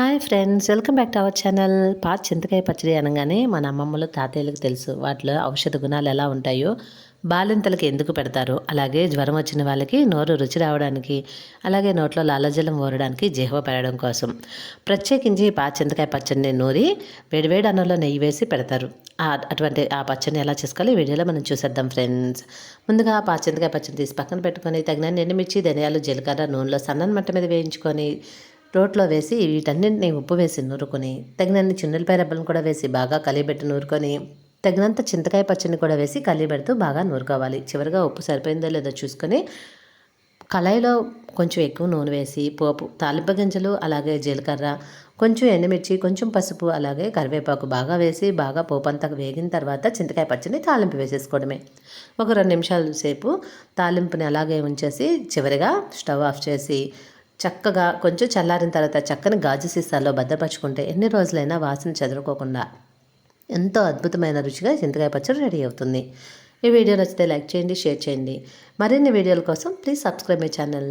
Hi friends welcome back to our channel పాత చింతకాయ పచ్చడి అనగానే మన అమ్మమ్మలు తాతయ్యలకు తెలుసు వాటిలో ఔషధ గుణాలు ఎలా ఉంటాయో. బాలింతలకి ఎందుకు పెడతారు? అలాగే జ్వరం వచ్చిన వాళ్ళకి నోరు రుచి రావడానికి అలాగే నోట్లో లాలజలం ఊరడానికి జిహ్వ పెరగడం కోసం. ప్రత్యేకించి పా చింతకాయ పచ్చడిని నూరి వేడివేడి అన్నంలో నెయ్యి వేసి పెడతారు. అటువంటి ఆ పచ్చడిని ఎలా చేసుకోవాలి వీడియోలో మనం చూసేద్దాం ఫ్రెండ్స్ ముందుగా ఆ చింతకాయ పచ్చడిని తీసి పక్కన పెట్టుకొని తగిన ఎండుమిర్చి ధనియాలు జీలకర్ర నూనెలో సన్నని మంట మీద వేయించుకొని రోట్లో వేసి వీటన్నింటినీ ఉప్పు వేసి నూరుకొని తగినన్ని చిన్నులపై రెబ్బలను కూడా వేసి బాగా కలిపెట్టి నూరుకొని తగినంత చింతకాయ పచ్చడిని కూడా వేసి కలిపెడుతూ బాగా నూరుకోవాలి. చివరిగా ఉప్పు సరిపోయిందో లేదో చూసుకొని కళాయిలో కొంచెం ఎక్కువ నూనె వేసి పోపు తాలింప గింజలు అలాగే జీలకర్ర కొంచెం ఎండుమిర్చి కొంచెం పసుపు అలాగే కరివేపాకు బాగా వేసి బాగా పోపు అంతా వేగిన తర్వాత చింతకాయ పచ్చడిని తాలింపు వేసేసుకోవడమే. ఒక రెండు నిమిషాల సేపు తాలింపుని అలాగే ఉంచేసి చివరిగా స్టవ్ ఆఫ్ చేసి చక్కగా కొంచెం చల్లారిన తర్వాత చక్కని గాజు సీసాల్లో భద్రపరచుకుంటే ఎన్ని రోజులైనా వాసన చెదరుకోకుండా ఎంతో అద్భుతమైన రుచిగా చింతకాయ పచ్చడి రెడీ అవుతుంది. ఈ వీడియో నచ్చితే లైక్ చేయండి షేర్ చేయండి. మరిన్ని వీడియోల కోసం ప్లీజ్ సబ్స్క్రైబ్ మై ఛానల్.